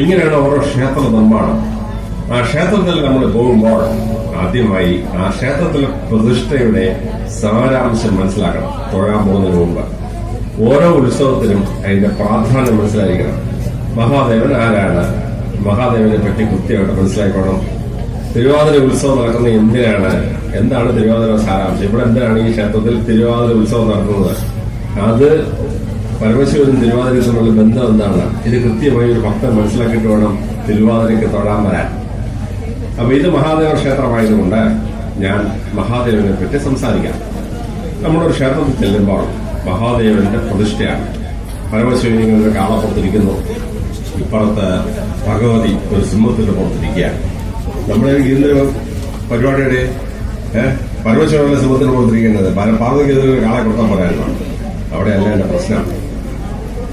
ഇങ്ങനെയാണ് ഓരോ ക്ഷേത്ര നിർമ്മാണം ആ ക്ഷേത്രത്തിൽ നമ്മൾ പോകുമ്പോൾ ആദ്യമായി ആ ക്ഷേത്രത്തിലെ പ്രതിഷ്ഠയുടെ സാരാംശം മനസ്സിലാക്കണം. തൊഴാൻ പോകുന്നതിന് മുമ്പ്. ഓരോ ഉത്സവത്തിനും അതിന്റെ പ്രാധാന്യം മനസ്സിലായിരിക്കണം. മഹാദേവൻ ആരാണ്? മഹാദേവനെ പറ്റി കൃത്യമായിട്ട് മനസ്സിലാക്കണം തിരുവാതിര ഉത്സവം നടക്കുന്നത് എന്തിനാണ്? എന്താണ് തിരുവാതിര സാരാംശം? ഇവിടെ എന്തിനാണ് ഈ ക്ഷേത്രത്തിൽ തിരുവാതിര ഉത്സവം നടക്കുന്നത്? അത് പരമശിവനും തിരുവാതിരയും തമ്മിലുള്ള ബന്ധം എന്താണ്? ഇത് കൃത്യമായി ഒരു ഭക്തൻ മനസ്സിലാക്കിയിട്ട് വേണം തിരുവാതിരയ്ക്ക് തൊഴാൻ വരാൻ. അപ്പൊ ഇത് മഹാദേവ ക്ഷേത്രമായതുകൊണ്ട് ഞാൻ മഹാദേവനെ പറ്റി സംസാരിക്കാം. നമ്മളൊരു ക്ഷേത്രത്തിൽ ചെല്ലുമ്പോൾ മഹാദേവന്റെ പ്രതിഷ്ഠയാണ്. പരമശിവൻ കാളപ്പുറത്തിരിക്കുന്നു. ഇപ്പുറത്ത് ഭഗവതി ഒരു സിംഹത്തിന്റെ പുറത്തിരിക്കുകയാണ്. നമ്മുടെ ഇന്നൊരു പരിപാടിയുടെ ഏഹ് സിംഹത്തിന് പുറത്തിരിക്കേണ്ടത് ഇതൊരു കാളെ കൊടുത്താൽ പറയാനാണ് അവിടെയല്ല എന്റെ പ്രശ്നം.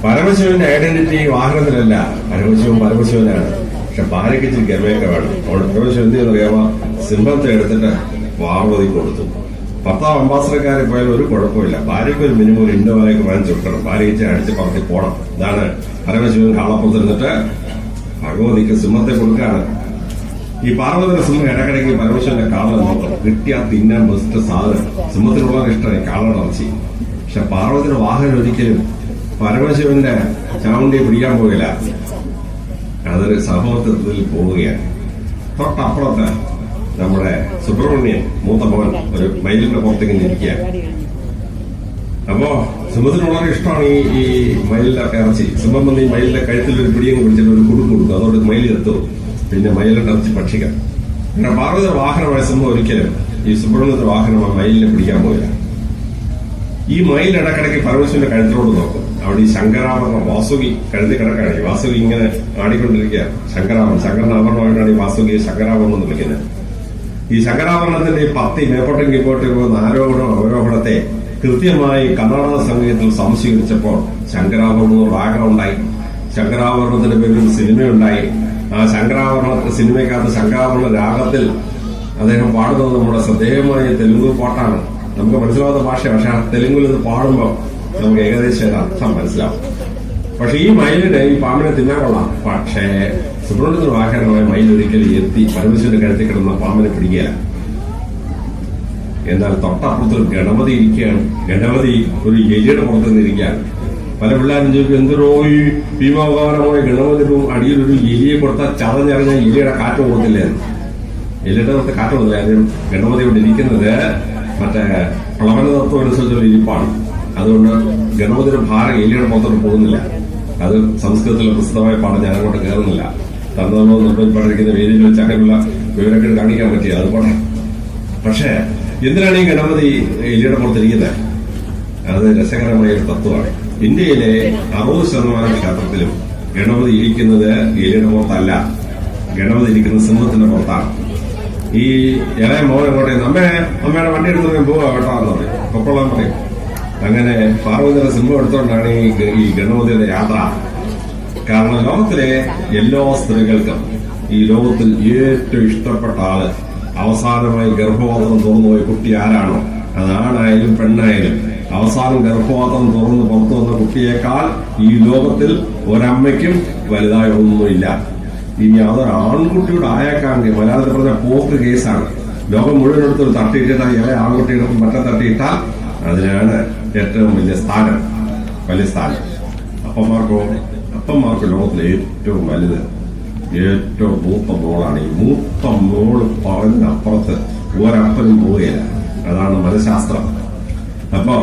പരമശിവന്റെ ഐഡന്റിറ്റി വാഹനത്തിലല്ല. പരമശിവൻ പരമശിവനാണ്. പക്ഷെ ഭാര്യയ്ക്ക് ഇച്ചിരി ഗമയൊക്കെ വേണം അവൾ പരമശിവൻ എന്ത് ചെയ്യുന്നറിയാമോ സിംഹത്തെ എടുത്തിട്ട് പാർവതി കൊടുത്തു. ഭർത്താവ് അംബാസഡർക്കാരെ പോയാൽ ഒരു കുഴപ്പമില്ല. ഭാര്യയ്ക്ക് ഒരു മിനിമം ഒരു ഇന്ന വരെയൊക്കെ വാങ്ങിച്ചു കൊടുക്കണം. ഭാര്യ അടിച്ച് പറത്തി പോണം. ഇതാണ് പരമശിവൻ കാളപ്പുറത്തിരുന്നിട്ട് ഭഗവതിക്ക് സിംഹത്തെ കൊടുക്കുകയാണ്. ഈ പാർവതിയുടെ സിംഹം ഇടക്കിടയ്ക്ക് പരമശിവന്റെ കാളെ നോക്കും. കിട്ടിയാൽ തിന്നാൻ ബെസ്റ്റ് സാധനം. സിംഹത്തിനുള്ള ഇഷ്ടമായി കാളയുടെ പക്ഷെ പാർവതിയുടെ വാഹനം ഒരിക്കലും പരമശിവന്റെ ചാമുണ്ടിയെ പിടിക്കാൻ പോകില്ല. അതൊരു സഹോദരത്തിൽ പോവുകയാണ്. തൊട്ടപ്പുറത്ത് നമ്മുടെ സുബ്രഹ്മണ്യൻ മൂത്ത മകൻ ഒരു മയിലിന്റെ പുറത്തേക്ക് ഇരിക്കുക അപ്പോ സിംഹത്തിനുള്ള ഇഷ്ടമാണ് ഈ ഈ മയിലിന്റെ ഇറച്ചി. സിംഹം വന്ന് ഈ മയിലിന്റെ കഴുത്തിൽ ഒരു പിടിയും പിടിച്ചിട്ട് ഒരു കുടുക്ക് കൊടുക്കും. അതോട് മയിൽ എത്തും പിന്നെ മയിലിന്റെ ഇറച്ചി ഭക്ഷിക്കാം. പിന്നെ പാർവതി വാഹനമായ സിംഹം ഒരിക്കലും ഈ സുബ്രഹ്മണ്യത്തിന്റെ വാഹനമായ മയിലിനെ പിടിക്കാൻ പോയില്ല ഈ മയിൽ ഇടക്കിടയ്ക്ക് പരമശിവന്റെ കഴുത്തിലോട് നോക്കും. അവിടെ ഈ ശങ്കരാഭരണ വാസുകി കഴുതി കിടക്കാണ്. ഈ വാസുകി ഇങ്ങനെ ആടിക്കൊണ്ടിരിക്കുക ശങ്കരാഭരണം ശങ്കരനാഭരണമായിട്ടാണ് ഈ വാസുകിയെ ശങ്കരാഭരണം എന്ന് വിളിക്കുന്നത്. ഈ ശങ്കരാഭരണത്തിന്റെ ഈ പത്തി മേപ്പോട്ടും കീപ്പോട്ടും പോകുന്ന ആരോപണ അവരോപണത്തെ കൃത്യമായി കർണാടക സംഗീതത്തിൽ സംശീകരിച്ചപ്പോൾ ശങ്കരാഭരണം രാഗം ഉണ്ടായി ശങ്കരാഭരണത്തിന്റെ പേരിൽ സിനിമ സിനിമയുണ്ടായി. ആ ശങ്കരാഭരണ സിനിമയ്ക്കകത്ത് ശങ്കരാഭരണ രാഗത്തിൽ അദ്ദേഹം പാടുന്നത് നമ്മുടെ ശ്രദ്ധേയമായ തെലുങ്ക് പാട്ടാണ്. നമുക്ക് മനസ്സിലാവാത്ത ഭാഷ പക്ഷെ ആ തെലുങ്കിൽ നിന്ന് പാടുമ്പോൾ നമുക്ക് ഏകദേശം ഒരു അർത്ഥം മനസ്സിലാവും. പക്ഷെ ഈ മയിലിന് ഈ പാമ്പിനെ തിന്നാൻ കൊള്ളാം പക്ഷേ സുബ്രഹ്മണ്യത്തിന് വാഹനമായി മയിൽ ഒരിക്കലും എത്തി പരമശിവന്റെ കഴുത്തിൽ കിടന്ന പാമ്പിനെ പിടിക്കുക എന്നാൽ തൊട്ടപ്പുറത്ത് ഗണപതി ഇരിക്കുകയാണ്. ഗണപതി ഒരു എലിയുടെ പുറത്ത് നിന്നിരിക്കുകയാണ് പല പിള്ളേരും ചോദിക്കും എന്തൊരു ഈ ഭീമാകാരമായ ഗണപതിയുടെ അടിയിൽ ഒരു എലിയെ കൊടുത്താൽ ചതഞ്ഞറിഞ്ഞ എലിയുടെ കാറ്റ് കൊടുത്തില്ലേ. എലിയുടെ പുറത്ത് കാറ്റ് കൊടുത്തില്ല ഗണപതി ഇവിടെ ഇരിക്കുന്നത് മറ്റേ പ്ലവന തത്വം അനുസരിച്ചുള്ള ഇരിപ്പാണ്. അതുകൊണ്ട് ഗണപതിയുടെ ഭാരം എലിയുടെ മൊത്തം പോകുന്നില്ല. അത് സംസ്കൃതത്തിലെ പ്രസിദ്ധമായ പാഠം ഞാൻ അങ്ങോട്ട് കയറുന്നില്ല. തന്നതോ നിർബന്ധിച്ചിരിക്കുന്ന വേദിയിൽ വെച്ച് അങ്ങനെയുള്ള വിവരങ്ങൾ കാണിക്കാൻ പറ്റിയ അത് അതുപോലെ. പക്ഷേ എന്തിനാണ് ഈ ഗണപതി എലിയുടെ പുറത്തിരിക്കുന്നത് അത് രസകരമായ ഒരു തത്വമാണ്. ഇന്ത്യയിലെ അറുപത് ശതമാനം ക്ഷേത്രത്തിലും ഗണപതി ഇരിക്കുന്നത് എലിയുടെ പുറത്തല്ല ഗണപതി ഇരിക്കുന്നത് സിംഹത്തിന്റെ പുറത്താണ് ഈ ഇളയ മോനെ കോട്ടയം അമ്മേ അമ്മയുടെ വണ്ടി എടുത്ത് പോവാ കേട്ടോ എന്ന് പറയും. പൊക്കോളാൻ പറയും. അങ്ങനെ പാർവതിയുടെ സിംഹം എടുത്തുകൊണ്ടാണ് ഈ ഗണപതിയുടെ യാത്ര. കാരണം ലോകത്തിലെ എല്ലാ സ്ത്രീകൾക്കും ഈ ലോകത്തിൽ ഏറ്റവും ഇഷ്ടപ്പെട്ട ആൾ അവസാനമായി ഗർഭപാത്രം തുറന്നു പോയ കുട്ടി ആരാണോ? അത് ആണായാലും പെണ്ണായാലും. അവസാനം ഗർഭപാത്രം തുറന്ന് പുറത്തു വന്ന കുട്ടിയേക്കാൾ ഈ ലോകത്തിൽ ഒരമ്മയ്ക്കും വലുതായ ഒന്നുമില്ല. ഇനി അതൊരു ആൺകുട്ടിയുടെ ആയേക്കാണെങ്കിൽ മലയാളത്തിൽ പറഞ്ഞ പോക്ക് കേസാണ്. ലോകം മുഴുവൻ എടുത്തൊരു തട്ടിയിട്ടാൽ ഇളയ ആൺകുട്ടിയുടെ മറ്റേ തട്ടിയിട്ടാൽ അതിനാണ് ഏറ്റവും വലിയ സ്ഥാനം. വലിയ സ്ഥാനം. അപ്പന്മാർക്കോ അപ്പന്മാർക്ക് ലോകത്തിലെ ഏറ്റവും വലുത് ഏറ്റവും മൂത്ത മോളാണ്. ഈ മൂത്ത മോൾ പറഞ്ഞ അപ്പുറത്ത് ഒരപ്പനും പോവുകയില്ല. അതാണ് മനഃശാസ്ത്രം അപ്പോ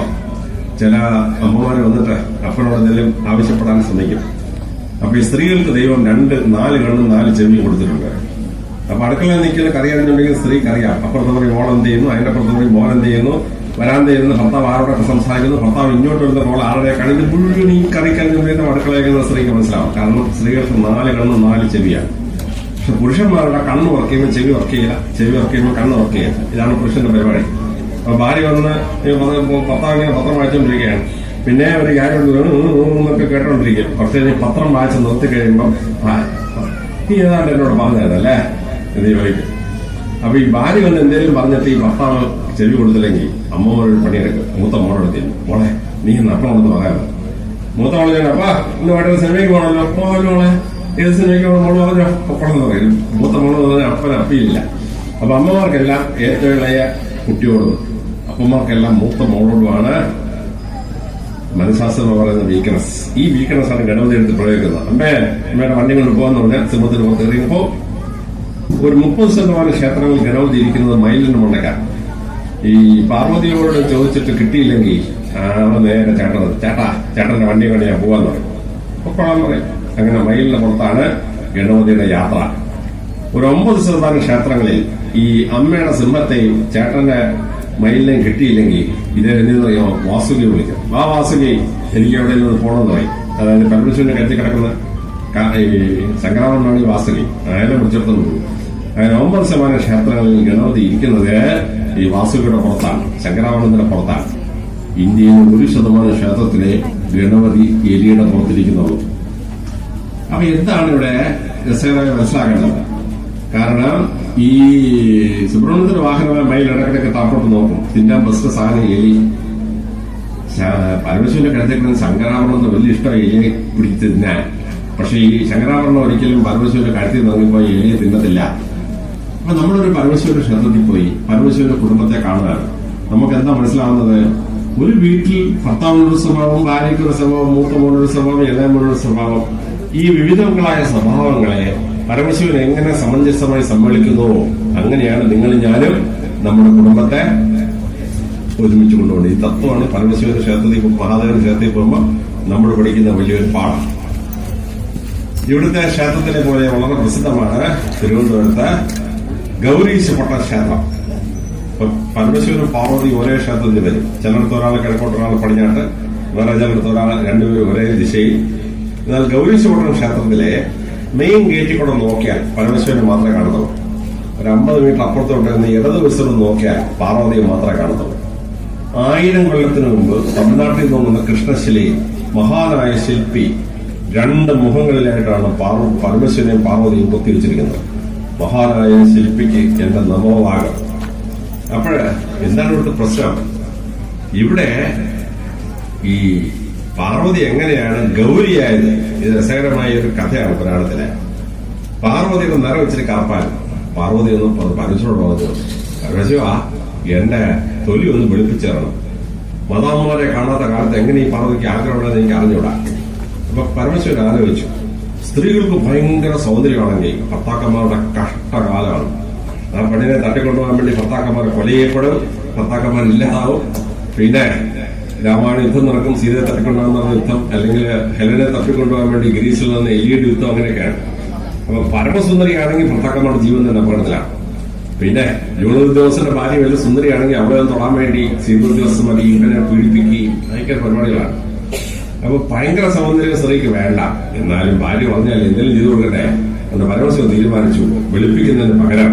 ചില അമ്മമാര് വന്നിട്ട് അപ്പനോട് എന്തെങ്കിലും ആവശ്യപ്പെടാൻ ശ്രമിക്കും. അപ്പൊ ഈ സ്ത്രീകൾക്ക് ദൈവം രണ്ട് നാല് കണ്ണും നാല് ചെവിയും കൊടുത്തിട്ടുണ്ട്. അപ്പൊ അടുക്കളയിൽ നിൽക്കുന്ന കറിയാണെന്നുണ്ടെങ്കിൽ സ്ത്രീക്ക് അറിയാം. അപ്പുറത്ത് പറയും മോൾ ചെയ്യുന്നു? അതിന്റെ അപ്പുറത്ത് പറയും എന്ത് ചെയ്യുന്നു? വരാൻ ചെയ്യുന്നു ഭർത്താവ് ആരോടൊക്കെ സംസാരിക്കുന്നു? ഭർത്താവ് ഇങ്ങോട്ട് വരുന്ന റോൾ ആരുടെ കഴിഞ്ഞ് മുഴുവൻ ഈ കറിക്കറിഞ്ഞുണ്ടെന്ന് അടുക്കളയിൽ സ്ത്രീക്ക് മനസ്സിലാവും. കാരണം സ്ത്രീകൾക്ക് നാല് കണ്ണും നാല് ചെവിയാണ്. പക്ഷെ പുരുഷന്മാരുടെ കണ്ണ് വർക്ക് ചെയ്യുമ്പോൾ ചെവി വർക്ക് ചെയ്യില്ല. ചെവി വർക്ക് ചെയ്യുമ്പോൾ കണ്ണ് വർക്ക് ചെയ്യില്ല. ഇതാണ് പുരുഷന്റെ പരിപാടി. അപ്പൊ ഭാര്യ വന്ന് ഭർത്താവ് ഇങ്ങനെ പത്രം വായിച്ചുകൊണ്ടിരിക്കുകയാണ് പിന്നെ ഒരു കാര്യം എന്നൊക്കെ കേട്ടോണ്ടിരിക്കും കുറച്ച് കഴിഞ്ഞ് പത്രം വായിച്ച് നിർത്തി കഴിയുമ്പോൾ നീ ഏതാണ്ട് എന്നോട് പറഞ്ഞതല്ലേ എന്ന് ചോദിക്കും അപ്പൊ ഈ ഭാര്യ വന്ന് എന്തെങ്കിലും പറഞ്ഞിട്ട് ഈ ഭർത്താവ് ചെവി കൊടുത്തില്ലെങ്കിൽ അമ്മമാരൊരു പണിയെടുക്കും. മൂത്ത മോളെടുത്തി മോളെ നീ നട്ടം കൊടുത്ത് പറയാമോ മൂത്ത മോളെ ഞാൻ അപ്പാ ഇന്ന് വേണ്ട സിനിമയ്ക്ക് പോകണല്ലോ പോകല്ലോ മോളെ ഏത് സിനിമയ്ക്ക് മോൾ പറഞ്ഞോ എന്ന് പറയും. മൂത്ത മോൾ പറഞ്ഞാൽ അപ്പൻ അപ്പിയില്ല. അപ്പൊ അമ്മമാർക്കെല്ലാം ഏറ്റവും ഇളയ കുട്ടിയോടും അപ്പന്മാർക്കെല്ലാം മൂത്ത മോളോടുമാണ് മനഃശാസ്ത്രം എന്ന് പറയുന്ന വീക്ക്നസ് ഈ വീക്ക്നസ് ആണ് ഗണപതി എടുത്ത് പ്രയോഗിക്കുന്നത്. അമ്മേ അമ്മയുടെ വണ്ടി കൊണ്ട് പോകാന്ന് പറഞ്ഞാൽ സിംഹത്തിന് പുറത്ത് ഇറങ്ങിയപ്പോ ഒരു മുപ്പത് ശതമാനം ക്ഷേത്രങ്ങളിൽ ഗണപതി ഇരിക്കുന്നത് മയിലിന് മുണ്ടക്കാൻ ഈ പാർവതിയോട് ചോദിച്ചിട്ട് കിട്ടിയില്ലെങ്കിൽ അവൻ നേരെ ചേട്ടൻ ചേട്ടാ ചേട്ടന്റെ വണ്ടി കൊണ്ട് ഞാൻ പോവാന്ന് പറയും. പൊക്കോളാന്ന് പറയും അങ്ങനെ മയിലിന്റെ പുറത്താണ് ഗണപതിയുടെ യാത്ര. ഒരു ഒമ്പത് ശതമാനം ക്ഷേത്രങ്ങളിൽ ഈ അമ്മയുടെ സിംഹത്തെയും ചേട്ടന്റെ മയിലിനെയും കിട്ടിയില്ലെങ്കിൽ ഇത് എന്തെന്നറിയോ? വാസുകി വിളിക്കും. ആ വാസുകി എനിക്ക് എവിടെ നിന്ന് പോകണമെന്ന് പറയും. അതായത് പരമേശ്വരന്റെ കരുതി കിടക്കുന്ന ശങ്കരാമനാണ് ഈ വാസുകി. അയാളെ വിളിച്ചെടുത്തു അങ്ങനെ ഒമ്പത് ശതമാനം ക്ഷേത്രങ്ങളിൽ ഗണപതി ഇരിക്കുന്നത് ഈ വാസുകിയുടെ പുറത്താണ് ശങ്കരാമണന്റെ പുറത്താണ്. ഇന്ത്യയിൽ ഒരു ശതമാനം ക്ഷേത്രത്തിലെ ഗണപതി എലിയുടെ പുറത്തിരിക്കുന്നുള്ളൂ അപ്പൊ എന്താണ് ഇവിടെ രസകരമായി മനസ്സിലാക്കേണ്ടത്? കാരണം ഈ സുബ്രഹ്മണ്യത്തിന്റെ വാഹനമായ മയിൽ ഇടക്കിടക്ക് താപ്പോട്ട് നോക്കും. തിന്നാൻ ബസ് സാധനം എലി. പരമശിവന്റെ കിടത്തേക്കുന്ന ശങ്കരാഭരണം വലിയ ഇഷ്ടം എലിയെ പിടിച്ച് തിന്നാൻ. പക്ഷെ ഈ ശങ്കരാഭരണം ഒരിക്കലും പരമശിവന്റെ കഴുത്തിൽ നിന്നിപ്പോ എലിയെ തിന്നത്തില്ല. അപ്പൊ നമ്മളൊരു പരമശിവന്റെ ക്ഷേത്രത്തിൽ പോയി പരമശിവന്റെ കുടുംബത്തെ കാണുകയാണ്. നമുക്ക് എന്താ മനസ്സിലാവുന്നത്? ഒരു വീട്ടിൽ ഭർത്താവിനൊരു സ്വഭാവം ഭാര്യയ്ക്കൊരു സ്വഭാവം മൂത്ത മോനൊരു സ്വഭാവം എല്ലാം മോനൊരു സ്വഭാവം. ഈ വിവിധങ്ങളായ സ്വഭാവങ്ങളെ പരമശിവൻ എങ്ങനെ സമഞ്ജസമായി സമ്മേളിക്കുന്നുവോ അങ്ങനെയാണ് നിങ്ങൾ ഞാനും നമ്മുടെ കുടുംബത്തെ ഒരുമിച്ച് കൊണ്ടുപോകുന്നത് ഈ തത്വമാണ് പരമശിവന്റെ ക്ഷേത്രത്തിൽ മഹാദേവൻ ക്ഷേത്രത്തിൽ പോകുമ്പോൾ നമ്മൾ പഠിക്കുന്ന വലിയൊരു പാഠം. ഇവിടുത്തെ ക്ഷേത്രത്തിലെ പോലെ വളരെ പ്രസിദ്ധമാണ് തിരുവനന്തപുരത്ത് ഗൗരീശപട്ട ക്ഷേത്രം. ഇപ്പൊ പരമശിവനും പാർവതി ഒരേ ക്ഷേത്രത്തിൽ വരും. ചിലടത്ത് ഒരാൾ കിഴക്കോട്ട് ഒരാൾ പടിഞ്ഞാട്ട് വേറെ ചിലടത്ത് ഒരാൾ രണ്ടുപേരും ഒരേ ദിശയിൽ. എന്നാൽ ഗൗരീശപട്ടണം ക്ഷേത്രത്തിലെ മെയിൻ ഗേറ്റിൽ കൂടെ നോക്കിയാൽ പരമശിവനെ മാത്രമേ കാണത്തുള്ളൂ. ഒരു അമ്പത് മീറ്റർ അപ്പുറത്തോട്ട് നിന്ന് ഇടത് വശത്ത് നോക്കിയാൽ പാർവതിയെ മാത്രമേ കാണത്തുള്ളൂ. ആയിരം കൊല്ലത്തിന് മുമ്പ് തമിഴ്നാട്ടിൽ നിന്നുള്ള കൃഷ്ണശിലയിൽ മഹാനായ ശില്പി രണ്ട് മുഖങ്ങളിലായിട്ടാണ് പാർവ പരമശിവനെയും പാർവതിയും കൊത്തിവെച്ചിരിക്കുന്നത്. മഹാനായ ശില്പിക്ക് എന്റെ നമോഭാഗം അപ്പോഴ് എന്താണ് ഇവിടുത്തെ പ്രശ്നം? ഇവിടെ ഈ പാർവതി എങ്ങനെയാണ് ഗൗരിയായത്? ഇത് രസകരമായ ഒരു കഥയാണ് പുരാണത്തിലെ. പാർവതിയുടെ നിറം വെച്ചിട്ട് കറപ്പാൻ പാർവതി ഒന്ന് പരമശിവനോട് പറഞ്ഞു പരമശിവ എന്റെ തൊലി ഒന്ന് വെളുപ്പിച്ചേരണം. മതാമ്മമാരെ കാണാത്ത കാലത്ത് എങ്ങനെ ഈ പാർവതിക്ക് ആഗ്രഹമുണ്ടെന്ന് എനിക്ക് അറിഞ്ഞൂടാ. അപ്പൊ പരമശിവൻ ആലോചിച്ചു സ്ത്രീകൾക്ക് ഭയങ്കര സൗന്ദര്യമാണെങ്കിൽ ഭർത്താക്കന്മാരുടെ കഷ്ടകാലമാണ്. ആ പെണ്ണിനെ തട്ടിക്കൊണ്ടുപോകാൻ വേണ്ടി ഭർത്താക്കന്മാർ കൊല ചെയ്യപ്പെടും ഭർത്താക്കന്മാർ ഇല്ലാതാവും. പിന്നെ രാമായണ യുദ്ധം നടക്കും. സീതയെ തട്ടിക്കൊണ്ടുപോകുന്ന യുദ്ധം. അല്ലെങ്കിൽ ഹെലനെ തട്ടിക്കൊണ്ടുപോകാൻ വേണ്ടി ഗ്രീസിൽ നിന്ന് എലിയുടെ യുദ്ധം അങ്ങനെയൊക്കെയാണ്. അപ്പൊ പരമസുന്ദരിയാണെങ്കിൽ ഭർത്താക്കന്മാരുടെ ജീവൻ തന്നെ അപകടത്തിലാണ്. പിന്നെ ജൂൺ ഉദ്യോഗസ്ഥന്റെ ഭാര്യ വലിയ സുന്ദരിയാണെങ്കിൽ അവിടെ തൊടാൻ വേണ്ടി സീതോദ്യോഗസ്ഥന്മാർ ഇവനെ പീഡിപ്പിക്കുകയും ഭയങ്കര പരിപാടികളാണ്. അപ്പൊ ഭയങ്കര സൗന്ദര്യം സ്ത്രീക്ക് വേണ്ട. എന്നാലും ഭാര്യ പറഞ്ഞാൽ എന്തെങ്കിലും ചെയ്തു കൊടുക്കട്ടെ എന്ന് പരമശിവൻ തീരുമാനിച്ചു. വെളുപ്പിക്കുന്നതിന് പകരം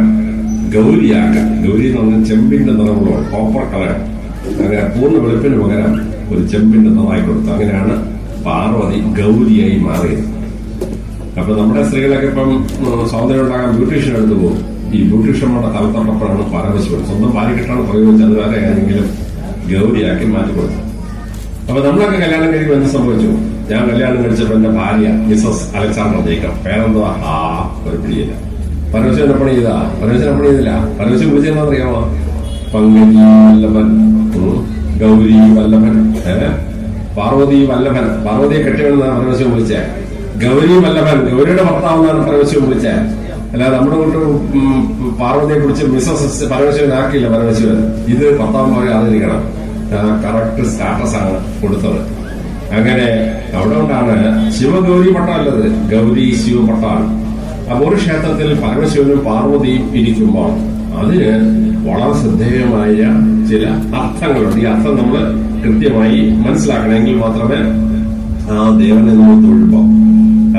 ഗൗരിയാക്ക ഗൗരി എന്ന് പറഞ്ഞാൽ ചെമ്പിന്റെ നിറമുള്ള കോപ്പർ കളർ അങ്ങനെ പൂർണ വെളുപ്പിന് പകരം ഒരു ചെമ്പിന്റെ നിറമായി കൊടുത്തു. അങ്ങനെയാണ് പാർവതി ഗൗരിയായി മാറിയത്. അപ്പൊ നമ്മുടെ സ്ത്രീകളൊക്കെ ഇപ്പം സൗന്ദര്യം ഉണ്ടാകാൻ ബ്യൂട്ടീഷ്യൻ എടുത്തു പോകും. ഈ ബ്യൂട്ടീഷ്യന്മാരുടെ തലത്തട്ടപ്പോഴാണ് പരമശിവൻ. സ്വന്തം ഭാര്യ കിട്ടാണ് പ്രയോഗിച്ചത് വേറെ ഏതെങ്കിലും ഗൗരിയാക്കി മാറ്റി കൊടുത്തു അപ്പൊ നമ്മളൊക്കെ കല്യാണം കഴിക്കുമ്പോൾ എന്ത് സംഭവിച്ചു? ഞാൻ കല്യാണം കഴിച്ചപ്പോ എന്റെ ഭാര്യ മിസസ് അലക്സാണ്ടർ ജേക്കബ് പേരെന്തോ ആ ഒരു പിടിയില്ല. പരമശിവനെ പണി ചെയ്താ പരമശിവനെ പണി ചെയ്തില്ല. പരമശിവൻ വിളിച്ചതെന്ന് അറിയാമോ? പങ്കജി വല്ലഭൻ. ഗൗരി വല്ലഭൻ. പാർവതി വല്ലഭൻ. പാർവതിയെ കെട്ടിവെന്നാണ് പരമശിവൻ വിളിച്ചേ. ഗൗരി വല്ലഭൻ. ഗൗരിയുടെ ഭർത്താവെന്നാണ് പരമശിവൻ വിളിച്ചേ. അല്ലാതെ നമ്മുടെ കൊണ്ട് പാർവതിയെ കുറിച്ച് മിസസ് പരമശിവൻ ആക്കിയില്ല പരമശിവൻ ഇത് ഭർത്താവ് അറിഞ്ഞിരിക്കണം കറക്റ്റ് സ്റ്റാറ്റസ് ആണ് കൊടുത്തത്. അങ്ങനെ അവിടെ കൊണ്ടാണ് ശിവഗൗരി പട്ടാലത് ഗൗരി ശിവപട്ടമാണ് അപ്പൊ ഒരു ക്ഷേത്രത്തിൽ പരമശിവനും പാർവതിയും ഇരിക്കുമ്പോൾ അതിന് വളരെ ശ്രദ്ധേയമായ ചില അർത്ഥങ്ങളുണ്ട്. ഈ അർത്ഥം നമ്മൾ കൃത്യമായി മനസ്സിലാക്കണമെങ്കിൽ മാത്രമേ ആ ദേവനെ നമ്മൾ തൊഴുമ്പോ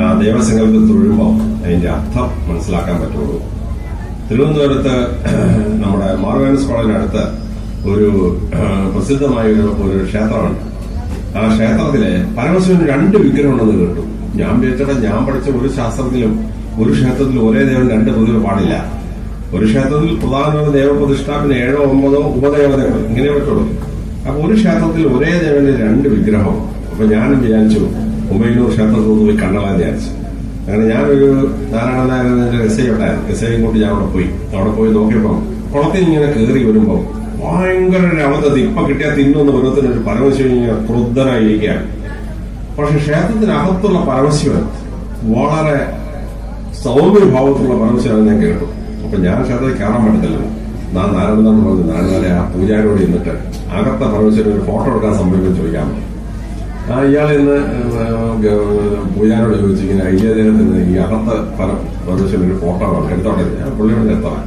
ആ ദേവസ്വങ്ങൾക്ക് തൊഴുമ്പോ അതിന്റെ അർത്ഥം മനസ്സിലാക്കാൻ പറ്റുള്ളൂ. തിരുവനന്തപുരത്ത് നമ്മുടെ മാർഗാനസ് കോളേജിനടുത്ത് ഒരു പ്രസിദ്ധമായ ഒരു ക്ഷേത്രമാണ്. ആ ക്ഷേത്രത്തിലെ പരമശിവന് രണ്ട് വിഗ്രഹം ഉണ്ടെന്ന് കേട്ടു. ഞാൻ വിചാരിച്ചത് ഞാൻ പഠിച്ച ഒരു ശാസ്ത്രത്തിലും ഒരു ക്ഷേത്രത്തിലും ഒരേ ദേവൻ രണ്ട് പ്രതിമ പാടില്ല. ഒരു ക്ഷേത്രത്തിൽ പ്രധാനമായ ദേവപ്രതിഷ്ഠ പിന്നെ ഏഴോ ഒമ്പതോ ഉപദേവതകൾ ഇങ്ങനെ പറ്റുള്ളൂ അപ്പൊ ഒരു ക്ഷേത്രത്തിൽ ഒരേ ദേവന്റെ രണ്ട് വിഗ്രഹം. അപ്പൊ ഞാനും വിചാരിച്ചു ഉമയന്നൂർ ക്ഷേത്രത്തിൽ പോയി കണ്ടളാൻ വിചാരിച്ചു. അങ്ങനെ ഞാനൊരു നാരായണ നായകന്റെ എസ് ഐ ഉണ്ടായിരുന്നു. എസ് ഐ കൊണ്ട് ഞാൻ അവിടെ പോയി. അവിടെ പോയി നോക്കിയപ്പം കുളത്തിൽ ഇങ്ങനെ കയറി വരുമ്പോ ഭയങ്കര അവധി ഇപ്പൊ കിട്ടിയാൽ തിന്നുന്ന പരുവത്തിന് ഒരു പരമശിവൻ ഇങ്ങനെ ക്രുദ്ധനായിരിക്കുകയാണ്. പക്ഷെ ക്ഷേത്രത്തിനകത്തുള്ള പരമശിവൻ വളരെ സൗമ്യഭാവത്തിലുള്ള പരമശിവൻ ഞാൻ കേട്ടു. അപ്പൊ ഞാൻ ക്ഷേത്രത്തിൽ കയറാൻ പറ്റത്തില്ല. നാ നാരായണൻ പറഞ്ഞു. നാരായണ ആ പൂജാരിയോട് ഇന്നിട്ട് അകത്ത പരമശിവൻ ഒരു ഫോട്ടോ എടുക്കാൻ സമയം ചോദിക്കാൻ. ആ ഇയാൾ ഇന്ന് പൂജാരോട് ചോദിച്ചു ഇങ്ങനെ ഐശ്വര്യത്തിന് ഈ അകത്ത പല പരമശിവൻ ഒരു ഫോട്ടോ എടുത്തോട്ടെ ഞാൻ പുള്ളിയോട് എത്തണം.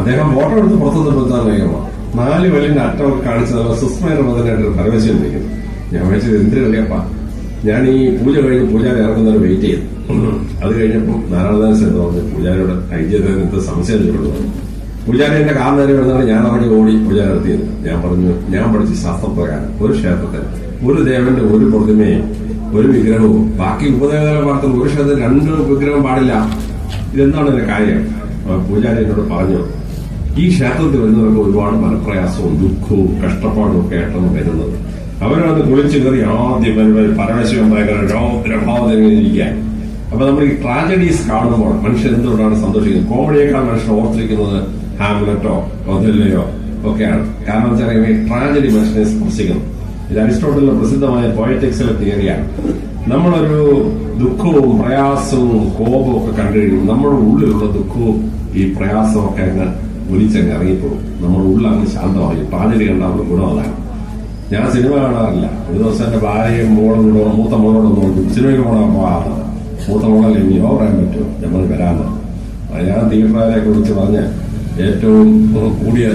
അദ്ദേഹം ഫോട്ടോ എടുത്ത് പുറത്തുനിന്ന് കൊടുത്താൽ വേഗമാണ് നാല് വലിയ അട്ട അവർ നല്ല സുസ്മയുടെ മുതലായിട്ട് പരമശിവൻ നിൽക്കുന്നത് ഞാൻ വിളിച്ചത് എന്തിനു കളിയപ്പാ ഞാൻ ഈ പൂജ കഴിഞ്ഞ് പൂജാരി ഇറങ്ങുന്നവരെ വെയിറ്റ് ചെയ്തു അത് കഴിഞ്ഞപ്പോൾ നാരായണദാസ് എന്ന് പറഞ്ഞു പൂജാരിയോട് ഐശ്വര്യത്തിന് സംശയം ചോദിച്ചു പൂജാരി എന്റെ കാർ നേരെ ഞാൻ അവിടെ ഓടി പൂജാരി നടത്തിയത്. ഞാൻ പറഞ്ഞു ഞാൻ പഠിച്ച ശാസ്ത്രപ്രകാരം ഒരു ക്ഷേത്രത്തിൽ ഒരു ദേവന്റെ ഒരു പ്രതിമയും ഒരു വിഗ്രഹവും ബാക്കി ഉപദേവതകളെ മാത്രം ഒരു ക്ഷേത്രത്തിൽ രണ്ട് വിഗ്രഹം പാടില്ല. ഇതെന്താണ് എന്റെ കാര്യം? പൂജാരി എന്നോട് പറഞ്ഞു ഈ ക്ഷേത്രത്തിൽ വരുന്നവർക്ക് ഒരുപാട് മനപ്രയാസവും ദുഃഖവും കഷ്ടപ്പാടും ഒക്കെ ആയിട്ടാണ് വരുന്നത്. അവരത് കുളിച്ചു കയറി ആദ്യം വരുമ്പോൾ പരമശിവൻ ഭയങ്കര അപ്പൊ നമ്മൾ ഈ ട്രാജഡീസ് കാണുമ്പോൾ മനുഷ്യൻ എന്തുകൊണ്ടാണ് സന്തോഷിക്കുന്നത്? കോമഡിയേക്കാൾ മനുഷ്യൻ ഓർത്തിരിക്കുന്നത് ഹാംലറ്റോ ഒഥല്ലയോ ഒക്കെയാണ്. കാരണം വെച്ചാൽ ഈ ട്രാജഡി മനുഷ്യനെ സ്പർശിക്കുന്നു. ഇത് അരിസ്റ്റോട്ടലിന്റെ പ്രസിദ്ധമായ പോയറ്റിക്സിലെ തിയറിയാണ്. നമ്മളൊരു ദുഃഖവും പ്രയാസവും കോപവും ഒക്കെ കണ്ടു കഴിയുമ്പോൾ നമ്മുടെ ഉള്ളിലുള്ള ദുഃഖവും ഈ പ്രയാസവും ഒക്കെ അങ്ങ് ഒലിച്ചങ്ങ് ഇറങ്ങിപ്പോകും. നമ്മുടെ ഉള്ളങ്ങ് ശാന്തമായി ട്രാജഡി കണ്ടാവുന്ന ഗുണം അതാണ് ഞാൻ സിനിമ കാണാറില്ല. ഒരു ദിവസം എന്റെ ഭാര്യയും മോളും കൂടെ മൂത്ത മോളോട് നോക്കും. സിനിമയ്ക്ക് പോകണം പോകാറ് മൂത്ത മോളല്ലേ ഇനി പറയാൻ പറ്റുമോ? നമ്മൾ അത് ഞാൻ തീവ്രവാദിയെ കുറിച്ച് പറഞ്ഞ് ഏറ്റവും കൂടിയ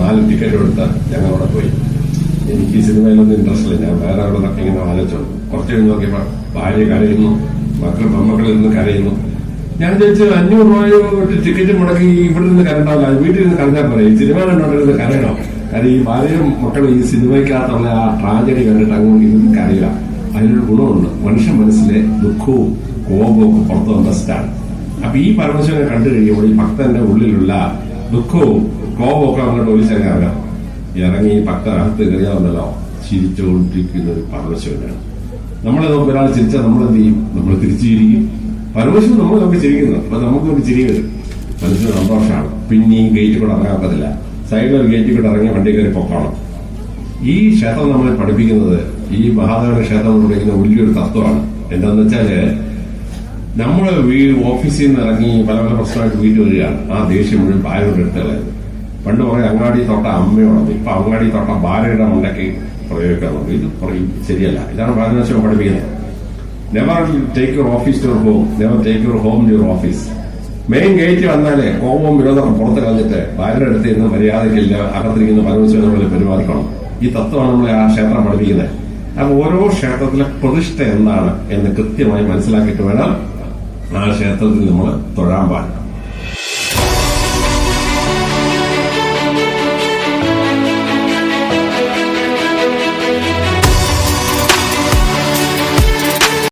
നാല് ടിക്കറ്റ് എടുത്ത് ഞങ്ങൾ അവിടെ പോയി. എനിക്ക് സിനിമയിലൊന്നും ഇൻട്രസ്റ്റ് ഇല്ല. ഞാൻ വേറെ അവിടെ നിന്നൊക്കെ ഇങ്ങനെ ആലോചിച്ചു കുറച്ച് കഴിഞ്ഞ് നോക്കിയപ്പോ ഭാര്യ കരയുന്നു. മക്കൾ പെമ്മക്കളിൽ നിന്ന് കരയുന്നു. ഞാൻ ചോദിച്ചത് അഞ്ഞൂറ് രൂപ ടിക്കറ്റ് മുടക്കി ഇവിടെ നിന്ന് കരണ്ടാവില്ല വീട്ടിൽ നിന്ന് കരഞ്ഞാൽ ഈ സിനിമ കണ്ടോണ്ടിരുന്ന് കരയണോ? കാര്യം ഈ ഭാര്യയും മക്കളും ഈ സിനിമയ്ക്കകത്തുള്ള ആ ട്രാജഡി കണ്ടിട്ട് അങ്ങോട്ട് ഇരുന്ന് കരയില്ല അതിനൊരു ഗുണമുണ്ട്. മനുഷ്യ മനസ്സിലെ ദുഃഖവും കോപവും പുറത്തു വന്ന സ്റ്റാണ് അപ്പൊ ഈ പരമശിവനെ കണ്ടു കഴിയുമ്പോൾ ഈ ഭക്തന്റെ ഉള്ളിലുള്ള ദുഃഖവും കോപവും ഒക്കെ അങ്ങോട്ട് ഒലിച്ചങ്ങ് ഇറങ്ങാം ഇറങ്ങി ഈ ഭക്തനകത്ത് കയറിയാവുന്നല്ലോ. ചിരിച്ചുകൊണ്ടിരിക്കുന്ന ഒരു പരമശിവനാണ്. നമ്മളെ നോക്കി ഒരാൾ ചിരിച്ചാൽ നമ്മളെന്ത് ചെയ്യും? നമ്മൾ തിരിച്ചു ചിരിക്കും. പരമശിവൻ നമ്മൾ നമുക്ക് ചിരിക്കുന്നു. അപ്പൊ നമുക്ക് ഒരു ചിരി വരും മനസ്സിന് സന്തോഷമാണ് പിന്നെ ഈ ഗേറ്റ് കൂടെ സൈഡിൽ ഒരു ഗേറ്റ് കൂടെ ഇറങ്ങി വണ്ടി കയറി പൊക്കണം. ഈ ക്ഷേത്രം നമ്മളെ പഠിപ്പിക്കുന്നത് ഈ മഹാദേവന ക്ഷേത്രം എന്ന് പറയുന്ന വലിയൊരു തത്വമാണ്. എന്താന്ന് വെച്ചാൽ നമ്മൾ ഓഫീസിൽ നിന്ന് ഇറങ്ങി പല പല പ്രശ്നമായിട്ട് വീട്ടിൽ വരികയാണ്. ആ ദേഷ്യം മുഴുവൻ ഭാര്യയുടെ എടുത്തുകളായിരുന്നു പണ്ട് കുറെ അങ്ങാടി തൊട്ട അമ്മയോടൊന്ന് ഇപ്പൊ അങ്ങാടി തൊട്ട ഭാര്യയുടെ മുണ്ടക്ക് പ്രയോഗിക്കാറുണ്ട് ഇത് പറയും. ശരിയല്ല. ഇതാണ് ഭാരതദേശം പഠിപ്പിക്കുന്നത്. Never take your office to home never take your home to your office main gate വന്നാലേ കോപവും വിരോധം പുറത്ത് കളഞ്ഞിട്ട് ഭാര്യയുടെ അടുത്ത് ഇരുന്ന് മര്യാദയ്ക്കില്ല അകത്തിരിക്കുന്ന പരമശിവനെ പെരുമാറിക്കണം. ഈ തത്വമാണ് നമ്മളെ ആ ക്ഷേത്രം പഠിപ്പിക്കുന്നത്. അപ്പൊ ഓരോ ക്ഷേത്രത്തിലെ പ്രതിഷ്ഠ എന്താണ് എന്ന് കൃത്യമായി മനസ്സിലാക്കിയിട്ട് വേണം ആ ക്ഷേത്രത്തിൽ നമ്മൾ തൊഴാൻ പാടില്ല.